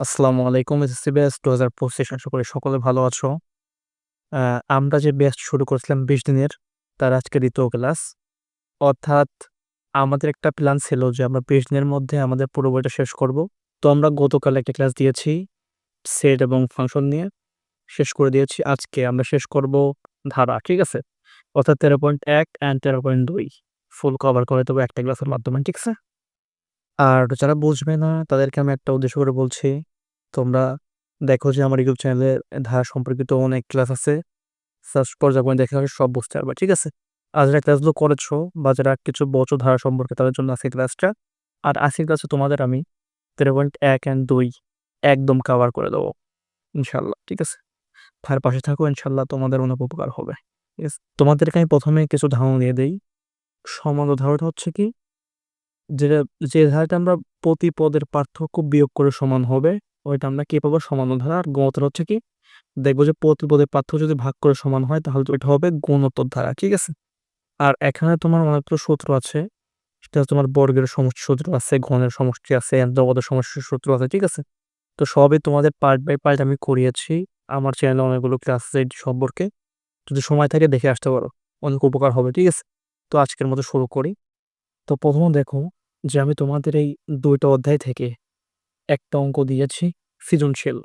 আসসালামু আলাইকুম SSC batch দু হাজার পঁচিশ। আশা করি সকলে ভালো আছো। আমরা যে ব্যাচ শুরু করেছিলাম বিশ দিনের, তার আজকে দ্বিতীয় ক্লাস। অর্থাৎ আমাদের একটা প্ল্যান ছিল যে আমরা বিশ দিনের মধ্যে আমাদের পুরো বইটা শেষ করব। তো আমরা গতকাল একটা ক্লাস দিয়েছি সেট এবং ফাংশন নিয়ে। শেষ করে দিয়েছি, আজকে আমরা শেষ করব ধারা, ঠিক আছে? অর্থাৎ তেরো পয়েন্ট এক অ্যান্ড তেরো পয়েন্ট দুই। ফুল কভার করে দেবো একটা ক্লাসের মাধ্যমে, ঠিক আছে? আর যারা বুঝবে না, তাদেরকে আমি একটা উদ্দেশ্য করে বলছি তোমরা দেখো যে আমার ইউটিউব চ্যানেলে ধারা সম্পর্কিত অনেক ক্লাস আছে। সার্চ পর্যায়ে দেখে সব বুঝতে পারবে, ঠিক আছে? আর যারা ক্লাসগুলো করেছ বা যারা কিছু বছর ধারা সম্পর্কে তাদের জন্য আজকে ক্লাসটা আর আজকের ক্লাসে তোমাদের আমি তেরো পয়েন্ট এক অ্যান্ড দুই একদম কাভার করে দেবো ইনশাল্লাহ ঠিক আছে? ভাইয়ের পাশে থাকো ইনশাল্লাহ তোমাদের অনেক উপকার হবে, ঠিক আছে? তোমাদেরকে আমি প্রথমে কিছু ধারণা দিয়ে দিই। সমান ধারণা হচ্ছে কি যেটা যে ধারাটা আমরা প্রতি পদের পার্থক্য বিয়োগ করে সমান হবে ওইটা আমরা কি পাবো? সমানুধারা আর গুণোত্তর হচ্ছে কি? দেখব যে প্রতি পদের পার্থক্য যদি ভাগ করে সমান হয়, তাহলে তো এটা হবে গুণোত্তর ধারা, ঠিক আছে? আর এখানে তোমার অনেকগুলো সূত্র আছে। সেটা তোমার বর্গের সমষ্টি সূত্র আছে, ঘনের সমষ্টি আছে জগতের সমষ্টির সূত্র আছে, ঠিক আছে? তো সবই তোমাদের পার্ট বাই পার্ট আমি করিয়েছি। আমার চ্যানেলে অনেকগুলো ক্লাস আছে সম্পর্কে। যদি সময় থাকে দেখে আসতে পারো। অনেক উপকার হবে, ঠিক আছে? তো আজকের মতো শুরু করি। তো প্রথমে দেখো যে আমি তোমাদের এই দুইটা অধ্যায় থেকে একটা অঙ্ক দিয়েছি, সৃজনশীল।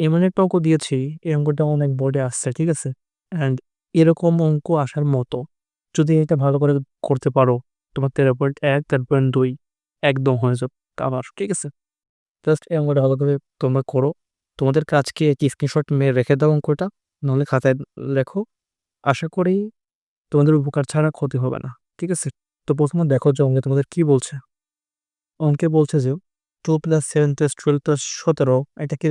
এমন একটা অঙ্ক দিয়েছি, এই অঙ্কটা অনেক বোর্ডে আসছে, ঠিক আছে? অ্যান্ড এরকম অঙ্ক আসার মতো। যদি এটা ভালো করে করতে পারো, তোমার তেরো পয়েন্ট এক, তেরো পয়েন্ট দুই, একদম হয়ে যাবে কাবার ঠিক আছে? জাস্ট এই অঙ্কটা ভালো করে তোমরা করো। তোমাদের কাজকে একটি স্ক্রিনশট মেরে রেখে দাও অঙ্কটা নাহলে খাতায় লেখো। আশা করি তোমাদের উপকার ছাড়া ক্ষতি হবে না, ঠিক আছে? তো প্রথমে দেখো যে অঙ্কে তোমাদের কি বলছে। অঙ্কে বলছে যে two plus seven plus twelve plus সতেরো, এটা কি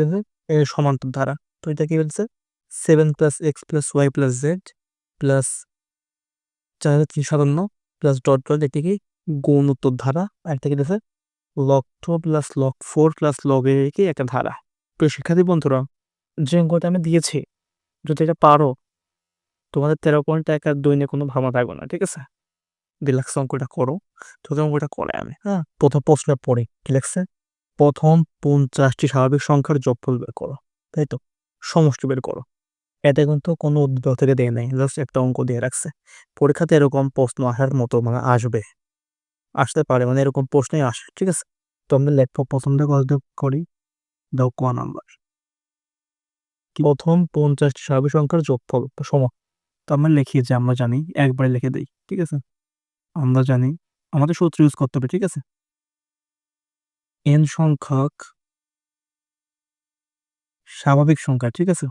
এর সমান্তর ধারা। তো এটা কি বলছে? Seven plus X plus Y plus Z plus চার হাজার তিনশো সাতান্ন প্লাস ডট ডট, এটি কি? গুণোত্তর ধারা। আর একটা কি রয়েছে? Log two plus log four plus log এর কি একটা ধারা। তো শিক্ষার্থী বন্ধুরা, যে অঙ্কটা আমি দিয়েছি, যদি এটা পারো, তোমাদের তেরো পয়েন্ট এক আর দুই নিয়ে কোনো ভাবনা থাকবে না, ঠিক আছে? ডিলাক্স অঙ্কটা করো। তোদের অঙ্কটা করে আমি হ্যাঁ? প্রথম প্রশ্ন পড়ে কি লিখছে? প্রথম পঞ্চাশটি স্বাভাবিক সংখ্যার যোগফল বের করো, তাই তো? সমষ্টি বের করো। এতে কিন্তু কোনো থেকে দেয় নাই জাস্ট একটা অঙ্ক দিয়ে রাখছে। পরীক্ষাতে এরকম প্রশ্ন আসার মতো মানে আসবে। আসতে পারে মানে এরকম প্রশ্নই আসে, ঠিক আছে? তো আমরা লেখব প্রথমটা করি? দাও ক নাম্বার। প্রথম পঞ্চাশটি স্বাভাবিক সংখ্যার যোগফল সম তো আমরা লিখি যে আমরা জানি, একবারে লিখে দিই, ঠিক আছে? আমরা জানি, আমাদের সূত্র ইউজ করতে হবে, ঠিক আছে? এন সংখ্যক স্বাভাবিক সংখ্যা, ঠিক আছে?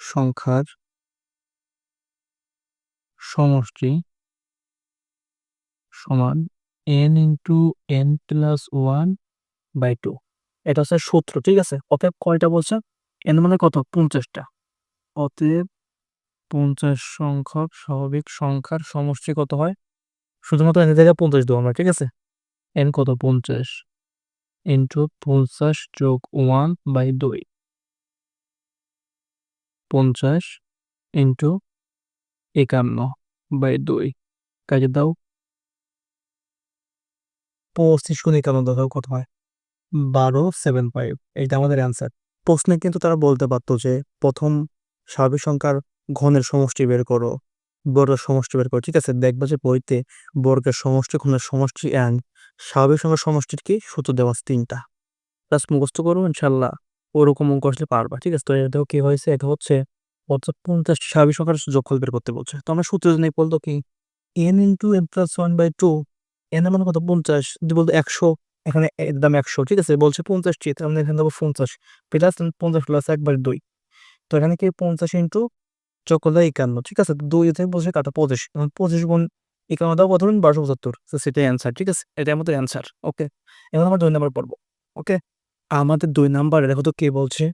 সংখ্যার সমষ্টি সমান N into N plus one by two এটা হচ্ছে সূত্র, ঠিক আছে? অতএব কয়টা বলছে? এন মানে কত? পঞ্চাশটা। অতএব পঞ্চাশ সংখ্যক স্বাভাবিক সংখ্যার সমষ্টি কত হয়? শুধুমাত্র এন থেকে পঞ্চাশ দেবো আমরা, ঠিক আছে? এন কত? পঞ্চাশ। ইন্টু পঞ্চাশ যোগ ওয়ান বাই দুই। পঞ্চাশ ইন্টু একান্ন বাই দুই। কাজে দাও? পঁচিশ গুণ একান্ন দাও কত হয়? বারো সেভেন ফাইভ এইটা আমাদের অ্যান্সার প্রশ্নে কিন্তু তারা বলতে পারতো যে, প্রথম স্বাভাবিক সংখ্যার ঘনের সমষ্টি বের করো। বর্গের সমষ্টি বের করো। ঠিক আছে, দেখবা যে বইতে বর্গের সমষ্টি ঘনের সমষ্টি অ্যান্ড স্বাভাবিক সংখ্যার সমষ্টির কি? সূত্র দেওয়া তিনটা। প্লাস মুখস্থ করো ইনশাল্লাহ ওরকম অঙ্ক আসলে পারবা। ঠিক আছে, তো এটাও কি হয়েছে? এটা হচ্ছে অর্থাৎ পঞ্চাশ স্বাভাবিক সংখ্যার যোগফল বের করতে বলছে। তো আমরা সূত্র জানি বলতো কি? N into N plus one by two N এর মানে কত? পঞ্চাশ। যদি বলতো একশো, এখানে দাম একশো। ঠিক আছে, বলছে পঞ্চাশটি মানে এখানে দেবো পঞ্চাশ। প্লাস পঞ্চাশ প্লাস একবার দুই। তো এখানে কি? পঞ্চাশ ইন্টু চকলা একান্ন ঠিক আছে? দুই থেকে বলছে কাটা পঁচিশ। পঁচিশ গুণ একান্ন দাও কত ধরুন বারোশো পঁচাত্তর, তো সেটাই অ্যান্সার ঠিক আছে? এটা আমাদের অ্যান্সার ওকে এখন আমরা দুই নাম্বার পড়ব ওকে আমাদের দুই নাম্বারে দেখো তো কে বলছে?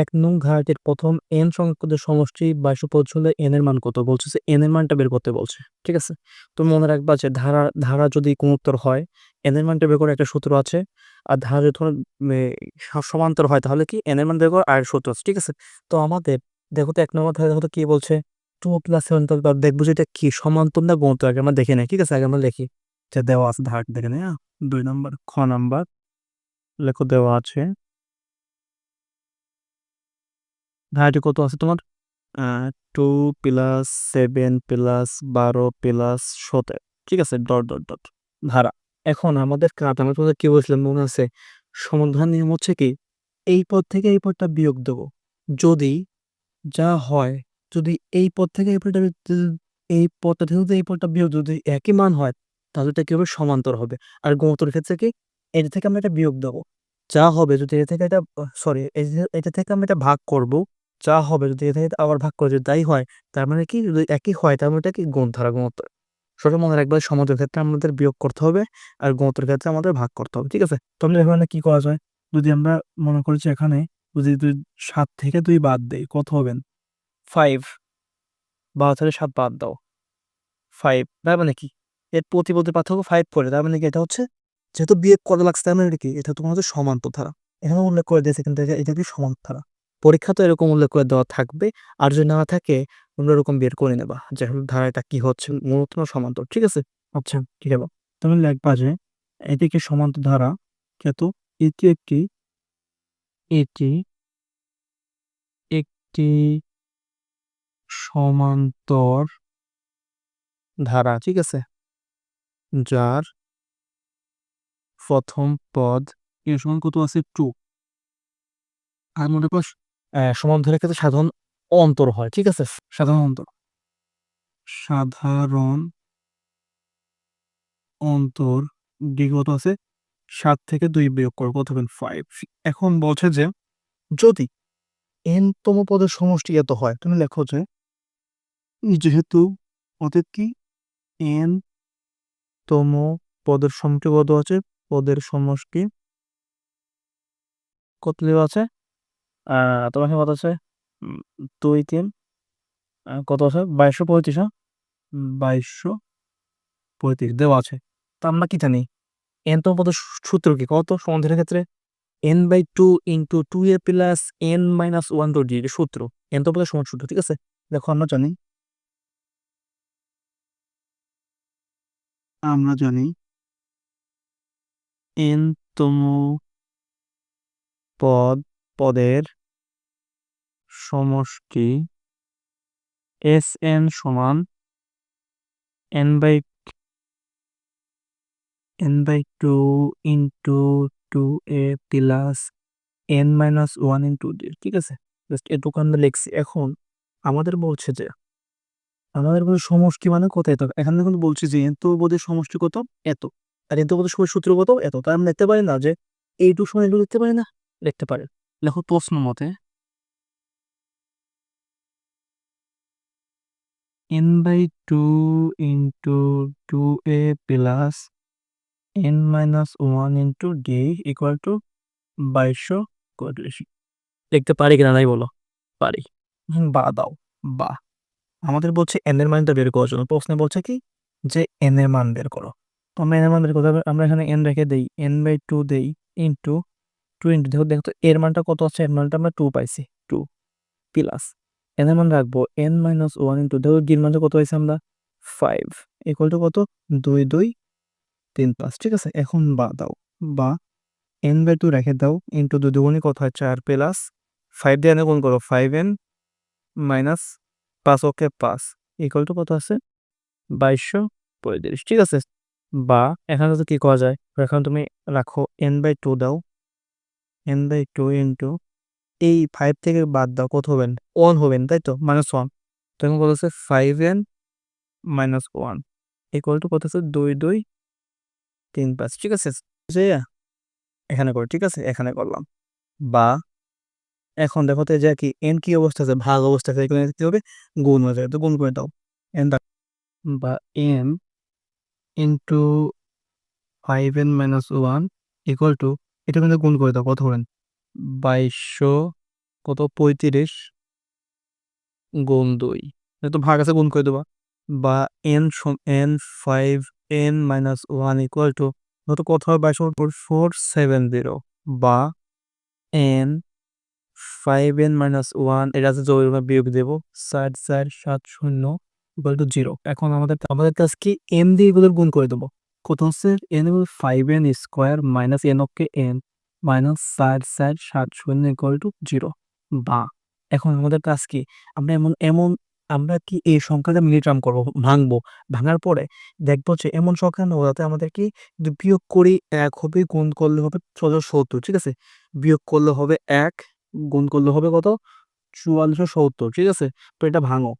এক নং ঘাটের প্রথম এন সংখ্যকদের সমষ্টি বাইশ পদ হলে এন এর মান কত? বলছে যে এন এর মানটা বের করতে বলছে, ঠিক আছে? তুমি মনে রাখবা যে ধারা ধারা যদি উত্তর হয় এন এর মানটা বের করে একটা সূত্র আছে, আর ধারা যদি সমান্তর হয় তাহলে কি? এন এর মান বের করে আর সূত্র আছে, ঠিক আছে? তো আমাদের দেখো তো এক নম্বর ধারা দেখো তো কি বলছে? টু প্লাস সেভেন দেখব যে এটা কি? সমান্তর না গুণিত আগে আমরা দেখে নেই, ঠিক আছে? আগে আমরা লিখি যা দেওয়া আছে, ধার দেখে নেই হ্যাঁ? দুই নাম্বার, খ নাম্বার, লেখো দেওয়া আছে। ধারটি কত আছে তোমার? টু প্লাস সেভেন প্লাস বারো প্লাস সতেরো, ঠিক আছে? ডট ডট ডট ধারা। এখন আমাদের কাজ, আমরা তোমাদের কি বলছিলাম? মনে আছে? সমাধান নিয়ম হচ্ছে কি? এই পদ থেকে এই পদটা বিয়োগ দেবো। যদি যা হয়, যদি এই পদ থেকে এই পদটা এই পদটা থেকে এই পদটা বিয়োগ, যদি একই মান হয়, তাহলে এটা কি হবে সমান্তর হবে? আর গণতর ক্ষেত্রে কি? এটা থেকে আমরা এটা বিয়োগ দেবো। যা হবে যদি এটা থেকে এটা, সরি এটা থেকে আমরা এটা ভাগ করব, যা হবে যদি এটা থেকে আবার ভাগ করে যদি তাই হয়, তার মানে কি? যদি একই হয়, তার মানে এটা কি? গুণ ধারা গুণোত্তর। সেটা মনে রাখবে, সমান্তর ক্ষেত্রে আমাদের বিয়োগ করতে হবে আর গুণোত্তর ক্ষেত্রে আমাদের ভাগ করতে হবে, ঠিক আছে? তো আমরা এখানে কি করা যায়? যদি আমরা মনে করি যে এখানে যদি দুই সাত থেকে দুই বাদ দেই কত হবেন? ফাইভ বারো থেকে সাত বাদ দাও। ফাইভ তার মানে কি? এর প্রতি প্রতি পার্থক্য ফাইভ করে। তার মানে কি? এটা হচ্ছে যেহেতু বিয়ে করা লাগছে তার মানে কি? এটা তোমার হচ্ছে সমান্তর ধারা। এখানে উল্লেখ করে দিয়েছে কিন্তু এটা- কি সমান্তর ধারা? পরীক্ষা তো এরকম উল্লেখ করে দেওয়া থাকবে। আর যদি না থাকে তোমরা এরকম বের করে নেবা। যে ধারাটা কি হচ্ছে? মূলত সমান্তর ঠিক আছে? আচ্ছা। ঠিক আছে তুমি লিখবা যে এটি কি সমান্তর ধারা? কিন্তু এটি একটি এটি একটি সমান্তর ধারা, ঠিক আছে? যার প্রথম পদ এর সমান কত আছে? টু আর মনে কর সমান্তরের ক্ষেত্রে সাধারণ অন্তর হয়, ঠিক আছে? সাধারণ অন্তর। সাধারণ অন্তর ডি কত আছে? সাত থেকে দুই বিয়োগ করে কত ফাইভ এখন বলছে যে, যদি এন তম পদের সমষ্টি এত হয় তুমি লেখো যে যেহেতু অতএব কি? এন তম পদের সমষ্টি কত আছে? পদের সমষ্টি কত আছে? তোমাকে কত আছে? দুই তিন। কত আছে? বাইশশো পঁয়ত্রিশ হ্যাঁ? বাইশশো পঁয়ত্রিশ দেওয়া আছে। তা আমরা কি জানি? এন তম পদের সূত্র কি? কত সমাধানের ক্ষেত্রে? N by two into two A plus N minus one two D সূত্র। এন তম পদের সমান সূত্র, ঠিক আছে? দেখো, আমরা জানি। আমরা জানি এন তম পদ, পদের সমষ্টি এস এন সমান N by by two into two A plus N minus one into D ঠিক আছে? জাস্ট এটুকু আমরা লিখছি। এখন আমাদের বলছে যে, আমাদের বলছে সমষ্টি মানে কত এত? এখানে কিন্তু বলছি যে এত বোধের সমষ্টি কত? এত। আর এত বোধের সময় সূত্র কত? এত। তাই আমরা লিখতে পারি না যে এইটু সময় এটু লিখতে পারি না? লিখতে পারে। লেখো প্রশ্ন মতে by two into two A plus N minus one into D equal to বাইশশো পঁয়ত্রিশ লিখতে পারি কিনা নাই বলো? পারি। বা দাও বা। আমাদের বলছে এন এর মানটা বের করার জন্য। প্রশ্নে বলছে কি? যে এন এর মান বের করো। তো আমরা এন এর মান বের করতে আমরা এখানে এন রেখে দেই। এন বাই টু দেই ইন্টু টু ইন্টু দেখো দেখো তো এর মানটা কত আছে? এর মানটা আমরা টু পাইছি। টু প্লাস এন এর মান রাখব এন মাইনাস ওয়ান ইন্টু দেখো ডির মানটা কত পাইছি আমরা? ফাইভ ইকুয়াল টু কত? দুই দুই তিন পাঁচ, ঠিক আছে? এখন বা দাও। বা এন বাই টু রেখে দাও। ইন্টু দুই দুগুণি কত হয়? চার প্লাস ফাইভ দিয়ে এনে গুণ করো। ফাইভ এন মাইনাস পাঁচ, ওকে পাঁচ ইকুয়াল টু কত আছে? বাইশশো পঁয়ত্রিশ, ঠিক আছে? বা এখানে তো কি করা যায়? এখন তুমি রাখো এন বাই টু দাও। এন বাই টু ইন্টু এই ফাইভ থেকে বাদ দাও। কত হবেন ওয়ান হবেন তাই তো? মাইনাস ওয়ান তখন কত আছে? Five N minus one equal to কত আছে? দুই দুই তিন পাঁচ, ঠিক আছে? এখানে কর, ঠিক আছে? এখানে করলাম। বা এখন দেখো তো যে কি এন কি অবস্থা আছে? ভাগ অবস্থা আছে কি হবে? গুণ হয়ে যাবে, তো গুণ করে দাও। এন বা N into five N minus one equal to এটা কিন্তু গুণ করে দাও, কত হবেন বাইশশো কত? পঁয়ত্রিশ গুণ দুই। তো ভাগ আছে, গুণ করে দেবা। বা N N five N minus one equal to কত হবে বাইশশো ফোর সেভেন জিরো বা N five N minus one এটা আছে জরুরি বিয়োগ দেবো চার চার সাত, শূন্য ইকুয়াল টু জিরো এখন আমাদের আমাদের কাছে কি এম দিয়ে এগুলোর গুণ করে দেবো? কত হচ্ছে N five N square minus N of K N minus চার চার সাত, শূন্য ইকুয়াল টু জিরো বা এখন আমাদের কাজ কি, আমরা এমন এমন আমরা কি এই সংখ্যাটা মিলিট্রাম করব, ভাঙবো? ভাঙার পরে দেখব যে এমন সংখ্যা নেব যাতে আমাদের কি যদি বিয়োগ করি এক হবে, গুণ করলে হবে ছশো সত্তর, ঠিক আছে? বিয়োগ করলে হবে এক, গুণ করলে হবে কত? চুয়াল্লিশশো সত্তর, ঠিক আছে? তো এটা ভাঙো।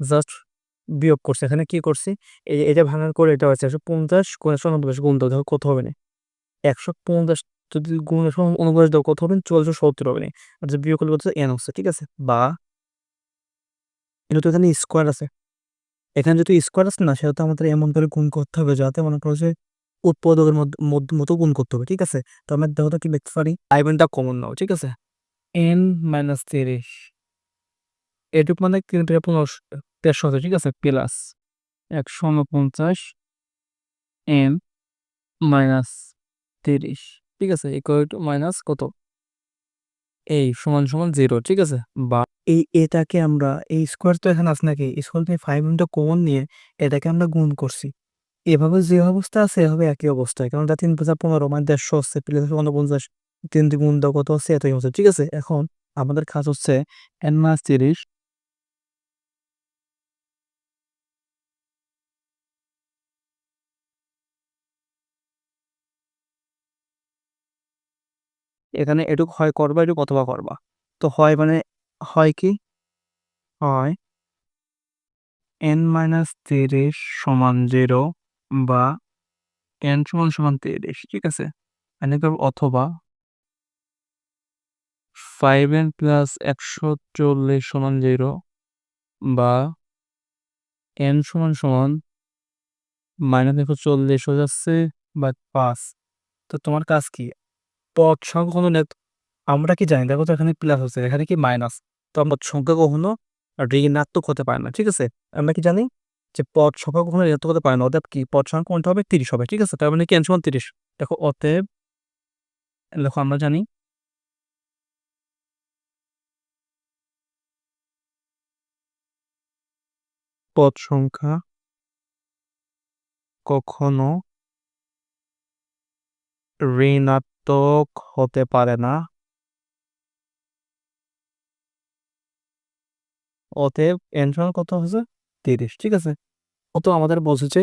জাস্ট বিয়োগ করছে। এখানে কি করছি? এই এটা ভাঙার করে এটা হচ্ছে একশো পঞ্চাশ গুণ একশো উনপঞ্চাশ গুণ দাও কত হবে না? একশো পঞ্চাশ যদি গুণ একশো উনপঞ্চাশ দাও, কত হবে চুয়াল্লিশশো সত্তর হবে না। আর যে বিয়োগ করলে হচ্ছে এন হচ্ছে, ঠিক আছে? বা এটা তো এখানে স্কোয়ার আছে। এখানে যদি স্কোয়ার আছে না সেটা তো আমাদের এমন করে গুণ করতে হবে যাতে মনে করো যে উৎপাদকের মধ্যে মতো গুণ করতে হবে, ঠিক আছে? তো আমরা দেখো কি লিখতে পারি? আইভেনটা কমন নাও, ঠিক আছে? এন মাইনাস তিরিশ। এটুক মানে তিন থেকে দেড়শো ঠিক আছে? প্লাস একশো উনপঞ্চাশ এন মাইনাস তিরিশ, ঠিক আছে? ইকুয়াল টু মাইনাস কত? এই সমান সমান জিরো ঠিক আছে? বা এই এটাকে আমরা, এই স্কোয়ার তো এখানে আছে নাকি? স্কোয়ার থেকে ফাইভ ইন্টু কমন নিয়ে এটাকে আমরা গুণ করছি। এভাবে যে অবস্থা আছে, এভাবে একই অবস্থায় কারণ তিন পঞ্চাশ পনেরো মানে দেড়শো হচ্ছে, প্লাস উনপঞ্চাশ, তিন গুণ দাও কত হচ্ছে, এতই হচ্ছে, ঠিক আছে? এখন আমাদের কাজ হচ্ছে এন মাস তিরিশ এখানে এটুক হয় করবা, এটুক অথবা করবা। তো হয় মানে হয় কি? হয় এন মাইনাস তিরিশ সমান জিরো বা এন সমান সমান তিরিশ ঠিক আছে? অথবা ফাইভ এন প্লাস একশো চল্লিশ সমান জিরো বা এন সমান সমান মাইনাস একশো চল্লিশ হয়ে যাচ্ছে বা পাঁচ। তো তোমার কাজ কি? পদ সংখ্যা কখনো আমরা কি জানি? দেখো তো এখানে প্লাস হচ্ছে এখানে কি মাইনাস তো আমরা সংখ্যা কখনো ঋণাত্মক হতে পারে না, ঠিক আছে? আমরা কি জানি যে পদ সংখ্যা কখনো ঋণাত্মক হতে পারে না, অতএব কি? পদ সংখ্যা কোনটা হবে? তিরিশ হবে, ঠিক আছে? তার মানে কি এন তিরিশ? দেখো, অতএব দেখো আমরা জানি পদ সংখ্যা কখনো ঋণাত্মক হতে পারে না। অতএব এন সমান কত হচ্ছে তিরিশ, ঠিক আছে? অত আমাদের বলছে যে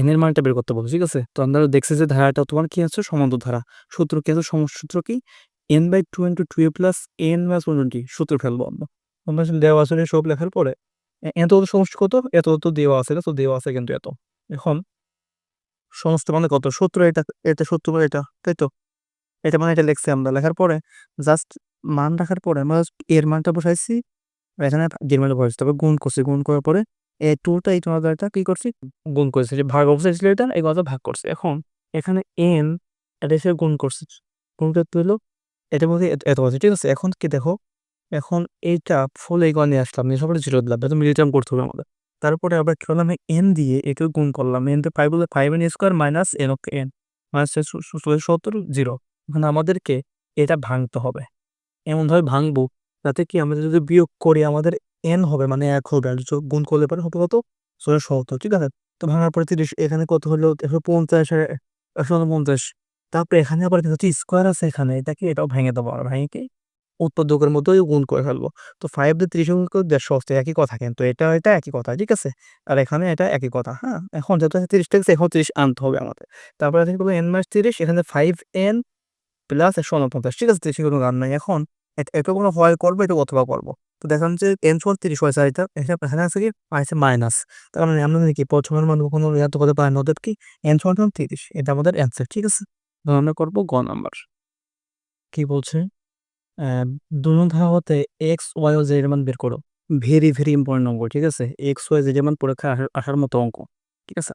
এন এর মানটা বের করতে বলছে, ঠিক আছে? তো আমরা দেখছি যে ধারাটা তোমার কি আছে? সমান্তর ধারা। সূত্র কি আছে? সূত্র কি? N by two into two a plus n plus one twenty সূত্র ফেলব আমরা আমরা দেওয়া আছে সব লেখার পরে। এত সমস্ত কত? এত তো দেওয়া আছে তো দেওয়া আছে কিন্তু এত। এখন সমস্ত মানে কত? সূত্র এটা এটা সূত্র এটা, তাই তো? এটা মানে এটা লিখছি আমরা। লেখার পরে জাস্ট মান রাখার পরে আমরা এর মানটা বসাইছি। এখানে ডির মানটা বসাইছি। তবে গুণ করছি। গুণ করার পরে এই টুটা এই টুটা কি করছি? গুণ করেছি। যে ভাগ অবস্থা ছিল এটা, এই কথা ভাগ করছি। এখন এখানে এন এটা এসে গুণ করছি। গুণ করতে হলো এটা বলতে এত আছে। ঠিক আছে? এখন কি দেখো? এখন এইটা ফুল এই গণে আসলাম। নিয়ে সবাই জিরো দিলাম। এটা মিলিটাম করতে হবে আমাদের। তারপরে আবার কি করলাম? এন দিয়ে একে গুণ করলাম। এন তো ফাইভ বলে five n square minus n okay n minus সত্তর জিরো এখন আমাদেরকে এটা ভাঙতে হবে। এমনভাবে ভাঙবো যাতে কি আমরা যদি বিয়োগ করি আমাদের এন হবে মানে এক হবে, আর গুণ করলে পরে হবে কত? ছয় সত্তর ঠিক আছে? তো ভাঙার পরে তিরিশ, এখানে কত হলো? একশো পঞ্চাশ একশো পঞ্চাশ তারপরে এখানে আবার হচ্ছে স্কোয়ার আছে এখানে, এটা কি? এটাও ভেঙে দেবো আর ভেঙে কি? উৎপাদকের মধ্যেই গুণ করে ফেলব। তো ফাইভ দিয়ে ত্রিশ গুণ করে দেড়শো হচ্ছে, একই কথা কিন্তু, এটা এটা একই কথা, ঠিক আছে? আর এখানে এটা একই কথা হ্যাঁ? এখন যেহেতু তিরিশ টাকা এখন তিরিশ আনতে হবে আমাদের। তারপরে এখানে করব এন মাস তিরিশ, এখানে ফাইভ এন প্লাস একশো উনপঞ্চাশ ঠিক আছে, তিরিশ কোনো গান নাই এখন। এটা কোনো হয় করব এটা অথবা করব। তো দেখেন যে এন সমান তিরিশ হয়েছে এটা এখানে আছে কি? আছে মাইনাস তার মানে আমরা কি প্রথমের মান কোনো ঋণাত্মক হতে পারে না। ওদের কি এন সমান তিরিশ। এটা আমাদের অ্যান্সার ঠিক আছে? আমরা করব গ নাম্বার কি বলছে? দুজন ধারা হতে এক্স ওয়াই ও জেড মান বের করো। ভেরি ভেরি ইম্পর্টেন্ট অঙ্ক, ঠিক আছে? এক্স ওয়াই জেড মান পরীক্ষা আসার মতো অঙ্ক, ঠিক আছে?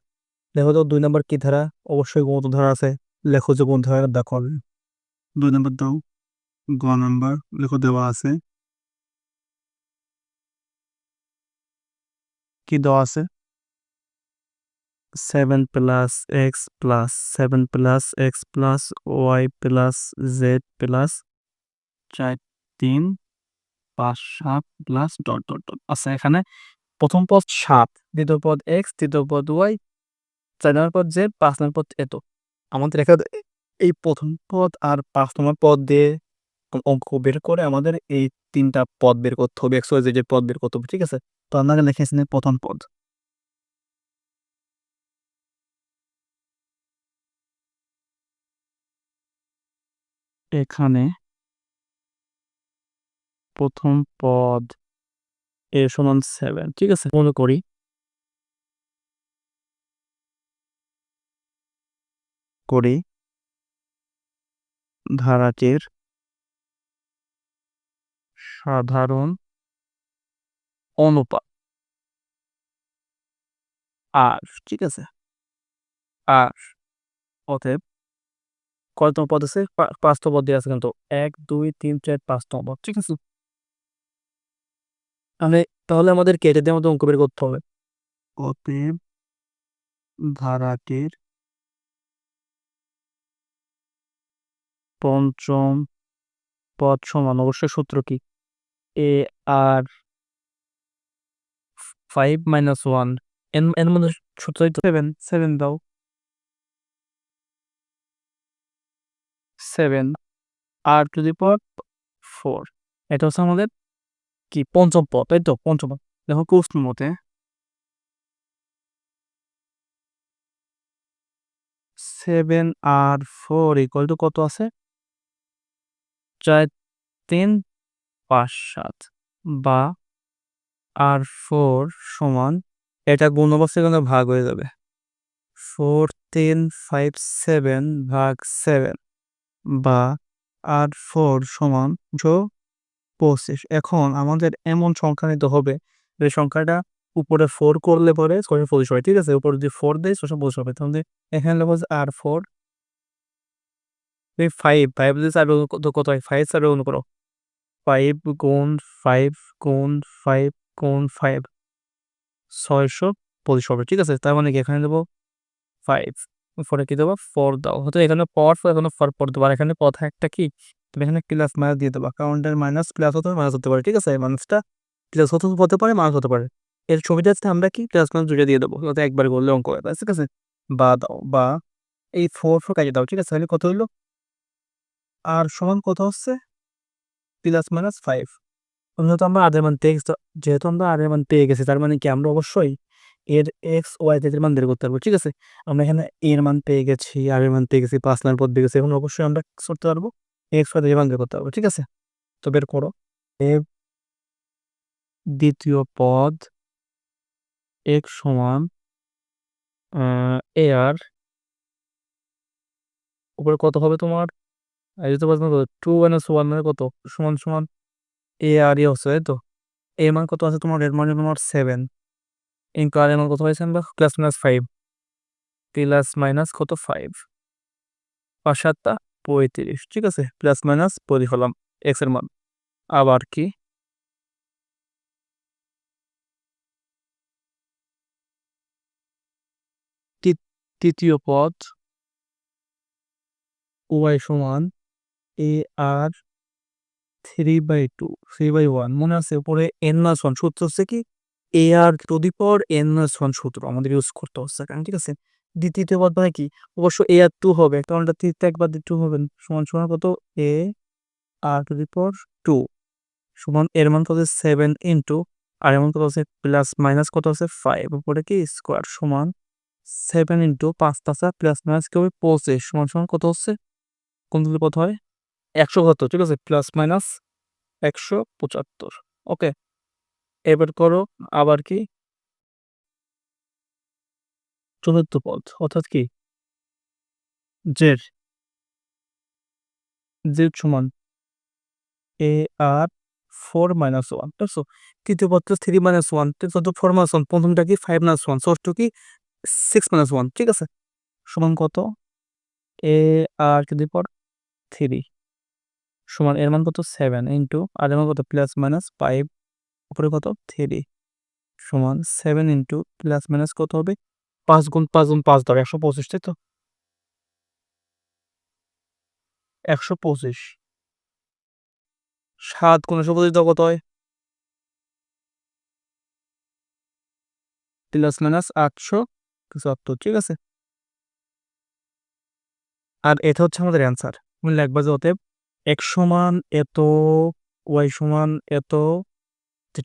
দেখো তো দুই নম্বর কি ধারা? অবশ্যই গত ধারা আছে। লেখো যে কোন ধারা দেখো। দুই নম্বর দাও। গ নাম্বার লেখো দেওয়া আছে। কি দেওয়া আছে? Seven plus x plus seven plus x plus y plus z plus চার, তিন, পাঁচ, সাত প্লাস ডট ডট ডট আচ্ছা এখানে প্রথম পদ সাত, দ্বিতীয় পদ এক্স তৃতীয় পদ ওয়াই চার নম্বর পদ জেড পাঁচ নম্বর পদ এত। আমাদের এখানে এই প্রথম পদ আর পাঁচ নম্বর পদ দিয়ে অঙ্ক বের করে আমাদের এই তিনটা পদ বের করতে হবে এক্স জেড পদ বের করতে হবে, ঠিক আছে? তো আপনাকে লিখেছেন প্রথম পদ। এখানে প্রথম পদ এ সমান সেভেন ঠিক আছে? মনে করি। করি। ধারাটির সাধারণ অনুপাত। আর, ঠিক আছে। আর, অতএব কয়তম পদ আছে? পাঁচতম পদ দিয়ে আছে কিন্তু। এক, দুই, তিন, চার, পাঁচতম পদ, ঠিক আছে? তাহলে তাহলে আমাদের কেটে দিয়ে আমাদের অঙ্ক বের করতে হবে। অতএব ধারাটির পঞ্চম পদ সমান অবশ্যই সূত্র কি? A r five minus one n এর মধ্যে সূত্র সেভেন সেভেন দাও। Seven r to the power four এটা হচ্ছে আমাদের কি? পঞ্চম পদ, তাই তো? পঞ্চম পদ। দেখো কোশ্চেন মতে। Seven r four equal to কত আছে? চার, তিন, পাঁচ, সাত বা আর ফোর সমান এটা গুণ অবস্থায় কিন্তু ভাগ হয়ে যাবে। ফোর, তিন, ফাইভ, সেভেন ভাগ সেভেন বা আর ফোর সমান জো পঁচিশ। এখন আমাদের এমন সংখ্যা নিতে হবে, যে সংখ্যাটা উপরে ফোর করলে পরে ছয়শো পঁচিশ হয়, ঠিক আছে? উপরে যদি ফোর দেয় ছয়শো পঁচিশ হবে। তাহলে এখানে লেখো আর ফোর ফাইভ ফাইভ যদি চার কত হয় ফাইভ চার গুণ করো ফাইভ গুণ ফাইভ গুণ ফাইভ গুণ ফাইভ ছয়শো পঁচিশ হবে ঠিক আছে তার মানে কি এখানে দেবো ফাইভ ফোরে কি দেবো ফোর দাও হয়তো এখানে পর এখানে ফর পর দেবো আর এখানে কথা একটা কি তুমি এখানে প্লাস মাইনাস দিয়ে দেবা কাউন্টার মাইনাস প্লাস হতে মাইনাস হতে পারে ঠিক আছে মাইনাসটা প্লাস হতে হতে পারে মাইনাস হতে পারে এর ছবিটা হচ্ছে আমরা কি প্লাস মাইনাস দুইটা দিয়ে দেবো একবার করলে অঙ্ক ঠিক আছে বা দাও বা এই ফোর ফোর কাজে দাও ঠিক আছে তাহলে কত হইল আর সমান কত হচ্ছে? প্লাস মাইনাস ফাইভ যেহেতু আমরা আদের মান পেয়ে যেহেতু আমরা আদের মান পেয়ে গেছি, তার মানে কি আমরা অবশ্যই এর এক্স ওয়াই জেড মান বের করতে পারব, ঠিক আছে? আমরা এখানে এর মান পেয়ে গেছি আর এর মান পেয়ে গেছি, পাঁচ নাম্বার পদ পেয়ে গেছি, এখন অবশ্যই আমরা করতে পারব? এক্স ওয়াই মান বের করতে পারব, ঠিক আছে? তো বের করো। এ দ্বিতীয় পদ এক্স সমান এ আর উপরে কত হবে তোমার? এই তো পারছ টু মাইনাস ওয়ান মানে কত? সমান সমান এ আর ই হচ্ছে, তাই তো? এ মান কত আছে তোমার? এর মানে তোমার সেভেন ইন্টু আর এর মান কত হয়েছে আমরা? Plus minus five plus minus কত? ফাইভ পাঁচ সাতটা পঁয়ত্রিশ, ঠিক আছে? প্লাস মাইনাস পরি হলাম এক্সের মান। আবার কি? তৃতীয় পদ ওয়াই সমান a r three by two three by one মনে আছে? উপরে এন মাস ওয়ান সূত্র হচ্ছে কি? A r to the power n minus one সূত্র, আমাদের ইউজ করতে হচ্ছে কারণ, ঠিক আছে? দ্বিতীয় পদ মানে কি? অবশ্য এ আর টু হবে কারণ তৃতীয় একবার টু হবে, সমান সমান কত? এ r to the power two সমান এর মান কত? সেভেন ইন্টু আর এর মান কত আছে? প্লাস মাইনাস কত আছে? ফাইভ উপরে কি? স্কোয়ার সমান সেভেন ইন্টু পাঁচ তাসা প্লাস মাইনাস কি হবে? পঁচিশ, সমান সমান কত হচ্ছে? কোন পদ হয়? একশো পঁচাত্তর ঠিক আছে? প্লাস মাইনাস একশো পঁচাত্তর। ওকে। এবার করো আবার কি? চতুর্থ পদ, অর্থাৎ কি? জেড জেড সমান a r four minus one আছে? তৃতীয় পদ থ্রি মাইনাস ওয়ান চতুর্থ ফোর মাইনাস ওয়ান প্রথমটা কি? ফাইভ মাইনাস ওয়ান ষষ্ঠ কি? সিক্স মাইনাস ওয়ান ঠিক আছে? সমান কত? এ আর কি পর থ্রি সমান এর মান কত? সেভেন ইন্টু আর এর মান কত? প্লাস মাইনাস ফাইভ উপরে কত? থ্রি সমান সেভেন ইন্টু প্লাস মাইনাস কত হবে? পাঁচ গুণ পাঁচ গুণ পাঁচ ধর, একশো পঁচিশ, তাই তো? একশো পঁচিশ। সাত গুণ একশো পঁচিশ কত হয়? প্লাস মাইনাস আটশো পঁচাত্তর ঠিক আছে? আর এটা হচ্ছে আমাদের অ্যান্সার তুমি লিখবা যে অতএব এক সমান এত, ওয়াই সমান এত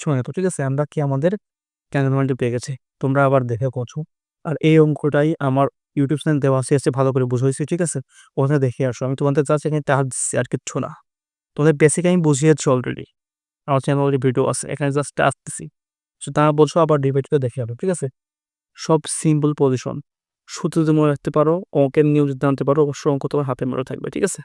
সমান এত, ঠিক আছে? আমরা কি আমাদের ক্যান্ডেল পেয়ে গেছি? তোমরা আবার দেখে করছ। আর এই অঙ্কটাই আমার ইউটিউব চ্যানেল দেওয়া আছে, এসে ভালো করে বুঝাইছি, ঠিক আছে? ওখানে দেখে আসো। আমি তোমাদের চাচ্ছি এখানে তাহার দিচ্ছি আর কিচ্ছু না। তোমাদের বেসিক আমি বুঝিয়েছি অলরেডি আমার চ্যানেল অলরেডি ভিডিও আছে, এখানে জাস্ট আসতেছি। তো তা বলছো, আবার ডিবেটটা দেখে যাবে ঠিক আছে? সব সিম্পল পজিশন সূত্র যদি মনে রাখতে পারো, অঙ্কের নিয়ম যদি জানতে পারো, অবশ্যই অঙ্ক তোমার হাতে মনে থাকবে, ঠিক আছে?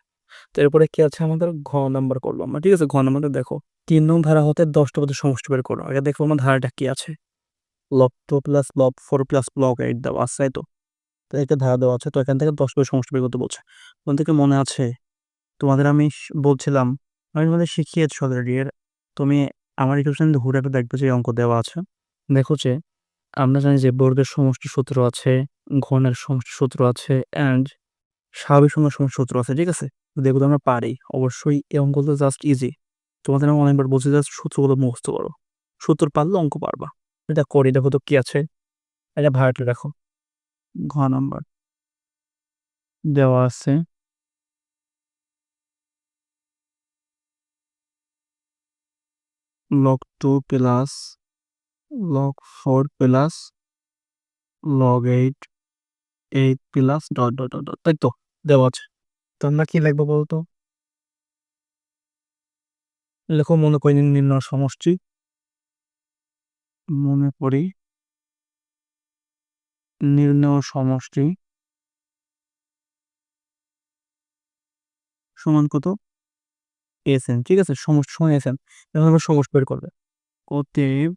তো এরপরে কি আছে আমাদের? ঘ নাম্বার করব আমরা, ঠিক আছে? ঘ নাম্বারটা দেখো, তিন নং ধারা হতে দশটা পদের সমষ্টি বের করো। আগে দেখব আমার ধারাটা কি আছে। Log two plus log four plus log eight দেওয়া আছে তো? তো একটা ধারা দেওয়া আছে, তো এখান থেকে দশ পদের সমষ্টি বের করতে বলছে। কোন থেকে মনে আছে? তোমাদের আমি বলছিলাম, আমি তোমাদের শিখিয়েছি অলরেডি এর তুমি আমার চ্যানেল ঘুরে দেখবে যে অঙ্ক দেওয়া আছে। দেখো যে, আমরা জানি যে বর্গের সমষ্টি সূত্র আছে, ঘনের সমষ্টি সূত্র আছে অ্যান্ড স্বাভাবিক সংখ্যার সমান সূত্র আছে, ঠিক আছে? যদি এগুলো আমরা পারি, অবশ্যই এই অঙ্কগুলো জাস্ট ইজি তোমাদের আমি অনেকবার বলছি জাস্ট সূত্রগুলো মুখস্ত করো। সূত্র পারলে অঙ্ক পারবা। এটা করি, দেখো তো কি আছে। এটা ভাড়াটা রাখো। ঘ নাম্বার। দেওয়া আছে। Log two plus log four plus log eight এই প্লাস ডট ডট ডট তাই তো? দেওয়া আছে। তো আমরা কি লিখব বলতো? লেখো, মনে করি নির্ণয় সমষ্টি। মনে করি নির্ণয় সমষ্টি সমান কত? এসএন ঠিক আছে? সমস্ত সময় এসএন এখন আমরা সমস্ত বের করবে। অতএব,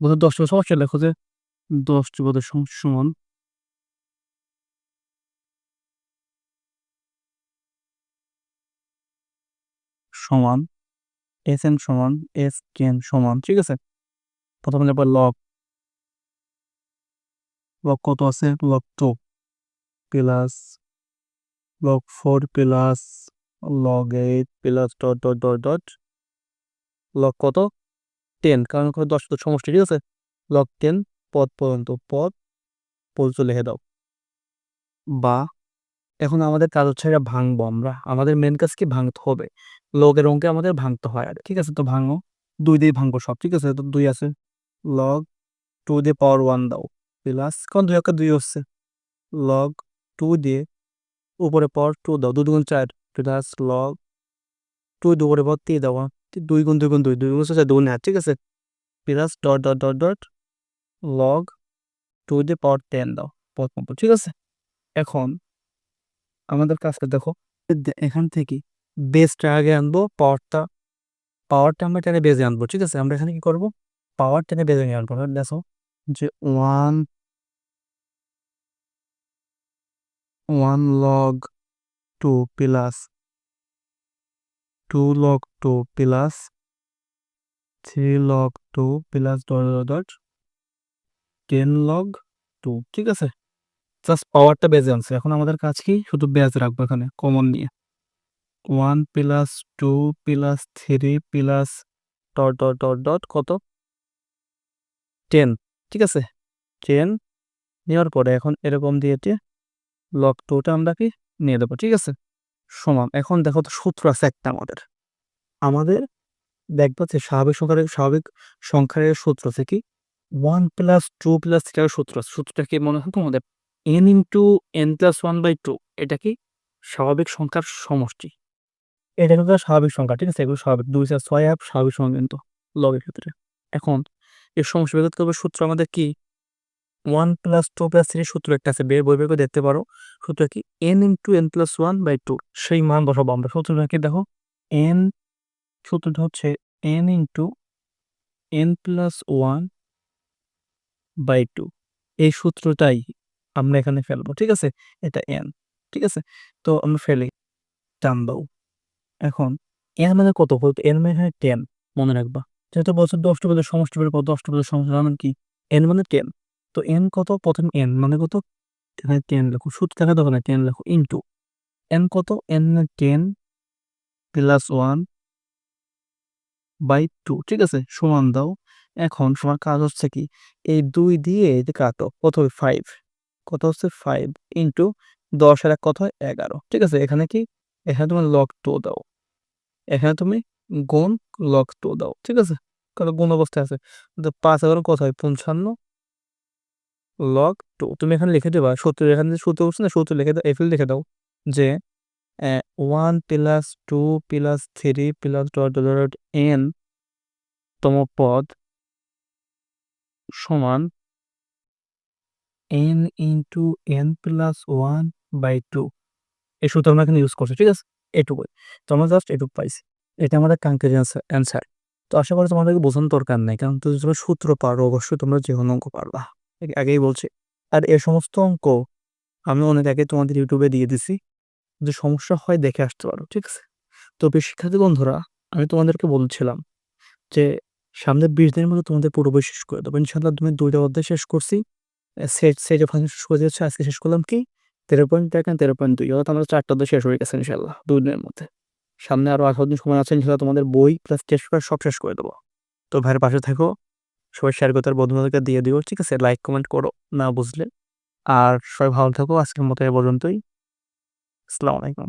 বোধহয় দশটি সমস্যা লেখো যে, দশটি বোধ বোধহয় সমান সমান এস এন সমান এস কেন সমান, ঠিক আছে? প্রথমে নেবার লগ লক কত আছে? Log two plus log four plus log eight plus dot dot dot dot log কত? টেন কারণ ওখানে দশ তো সমষ্টি, ঠিক আছে? লক টেন পদ পর্যন্ত পদ পর্যন্ত লিখে দাও। বা এখন আমাদের কাজ হচ্ছে এটা ভাঙবো আমরা। আমাদের মেন কাজ কি ভাঙতে হবে। লগের অঙ্কে আমাদের ভাঙতে হয়। আর, ঠিক আছে তো ভাঙো। দুই দিয়ে ভাঙবো সব, ঠিক আছে? তো দুই আছে। লগ টু দিয়ে পাওয়ার ওয়ান দাও। প্লাস কারণ দুই একটা দুই হচ্ছে? লগ টু দিয়ে উপরে পাওয়ার টু দাও। দুই দুগুণ চার প্লাস লগ টু দিয়ে উপরে পাওয়ার তিন দাও। দুই গুণ দুই গুণ দুই দুই গুণ চার, দুই গুণ এক, ঠিক আছে? Plus dot dot dot dot log two দিয়ে পাওয়ার টেন দাও। প্রথম ঠিক আছে? এখন আমাদের কাজটা দেখো। এখান থেকে বেসটা আগে আনব, পাওয়ারটা পাওয়ারটা আমরা টেনে বেজে আনব, ঠিক আছে? আমরা এখানে কি করব? পাওয়ার টেনে বেজে নিয়ে আনব। দেখো যে one one log two plus, two log two plus, three log two plus dot dot, ten log two, ঠিক আছে? জাস্ট পাওয়ারটা বেজে আনছে। এখন আমাদের কাজ কি? শুধু বেজ রাখব এখানে কমন নিয়ে। One plus two plus three plus dot dot dot dot কত? টেন ঠিক আছে? টেন নেওয়ার পরে এখন এরকম দিয়ে দিয়ে লক টুটা আমরা কি? নিয়ে দেবো ঠিক আছে? সমান, এখন দেখো তো সূত্র আছে একটা আমাদের। আমাদের দেখব যে স্বাভাবিক সংখ্যার স্বাভাবিক সংখ্যার সূত্র আছে কি? ওয়ান প্লাস টু প্লাস থ্রিটার সূত্র আছে। সূত্রটা কি মনে হয় তোমাদের? N into n plus one by two এটা কি স্বাভাবিক সংখ্যার সমষ্টি? এটা কিন্তু স্বাভাবিক সংখ্যা, ঠিক আছে? এগুলো স্বাভাবিক। দুই চার ছয় অ্যাপ স্বাভাবিক সংখ্যা কিন্তু লগের ক্ষেত্রে। এখন, এর সমস্যা বের করতে হবে সূত্র আমাদের কি? One plus two plus three সূত্র একটা আছে, বের বই বের করে দেখতে পারো। সূত্র কি? N into n plus one by two সেই মান বসাবো আমরা। সূত্রটা কি দেখো? এন সূত্রটা হচ্ছে n into n plus one by two এই সূত্রটাই আমরা এখানে ফেলব, ঠিক আছে? এটা এন ঠিক আছে? তো আমরা ফেলি টান দাও এখন এন মানে কত? বলতো এন মানে হয় টেন মনে রাখবা। যেহেতু বছর দশটা পদের সমষ্টি বের কত দশটা পদের সমষ্টি মানে কি? এন মানে টেন তো এন কত? প্রথম এন মানে কত? এখানে টেন লেখো সূত্র দেখা দেবো না টেন লেখো ইন্টু এন কত? N ten plus one by two ঠিক আছে? সমান দাও। এখন তোমার কাজ হচ্ছে কি? এই দুই দিয়ে কাটো, প্রথমে ফাইভ কত হচ্ছে ফাইভ ইন্টু দশ এক কত হয় এগারো। ঠিক আছে, এখানে কি? এখানে তুমি লক টু দাও। এখানে তুমি গুণ লক টু দাও। ঠিক আছে? কারণ গুণ অবস্থায় আছে? পাঁচ এগারো কত হয়? পঞ্চান্ন লগ টু তুমি এখানে লিখে দেবা সত্তর এখানে যে সত্তর বলছে না সত্তর লিখে দাও এফিল লিখে দাও যে one plus two plus three plus dot dot n তম পদ সমান n into n plus one by two এই সূত্র আমরা এখানে ইউজ করছি, ঠিক আছে? এটুকুই। তো আমরা জাস্ট এটুকু পাইছি। এটা আমাদের কাঙ্ক্ষিত অ্যান্সার তো আশা করি তোমাদেরকে বোঝানোর দরকার নেই, কারণ তুমি তোমরা সূত্র পারো, অবশ্যই তোমরা যে কোনো অঙ্ক পারবা। আগেই বলছি। আর এ সমস্ত অঙ্ক আমি অনেক আগে তোমাদের ইউটিউবে দিয়ে দিছি। যদি সমস্যা হয়, দেখে আসতে পারো, ঠিক আছে? তো বেশ শিক্ষার্থী বন্ধুরা, আমি তোমাদেরকে বলছিলাম যে সামনে বিশ দিনের মধ্যে তোমাদের পুরো বই শেষ করে দেবো। ইনশাল্লাহ তুমি দুইটা অধ্যায় শেষ করছি। সেট সেট শেষ করে দিয়েছে আজকে শেষ করলাম কি? তেরো পয়েন্ট এক তেরো পয়েন্ট দুই। অর্থাৎ আমরা চারটা অধ্যায় শেষ হয়ে গেছে ইনশাল্লাহ দুই দিনের মধ্যে। সামনে আরও আঠারো দিন সময় আছে ইনশাল্লাহ তোমাদের বই প্লাস টেস্ট পেপার সব শেষ করে দেবো। তো ভাইয়ের পাশে থাকো। সবাই শেয়ার করতে বন্ধুদেরকে দিয়ে দিও, ঠিক আছে? লাইক কমেন্ট করো, না বুঝলে। আর সবাই ভালো থাকো, আজকের মতো এ পর্যন্তই। আসসালামু আলাইকুম।